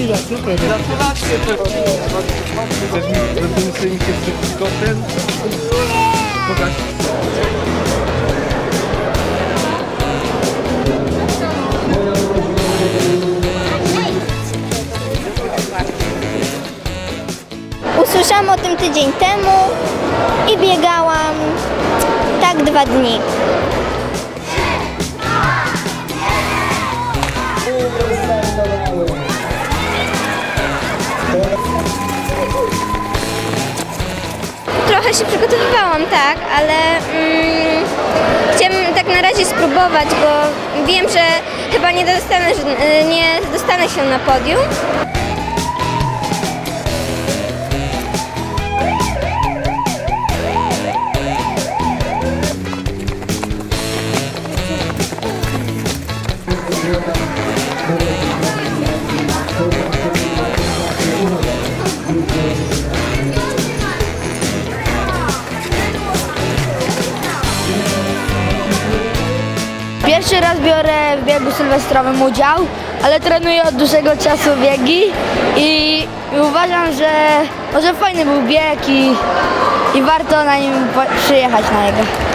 Ula, super. Gratulacje. Chcesz mi? Pokaż. Usłyszałam o tym tydzień temu i biegałam tak dwa dni. Trochę się przygotowywałam, tak, ale mm, chciałam tak na razie spróbować, bo wiem, że chyba nie dostanę, nie dostanę się na podium. Pierwszy raz biorę w biegu sylwestrowym udział, ale trenuję od dłuższego czasu biegi i, i uważam, że może fajny był bieg i, i warto na nim przyjechać na niego.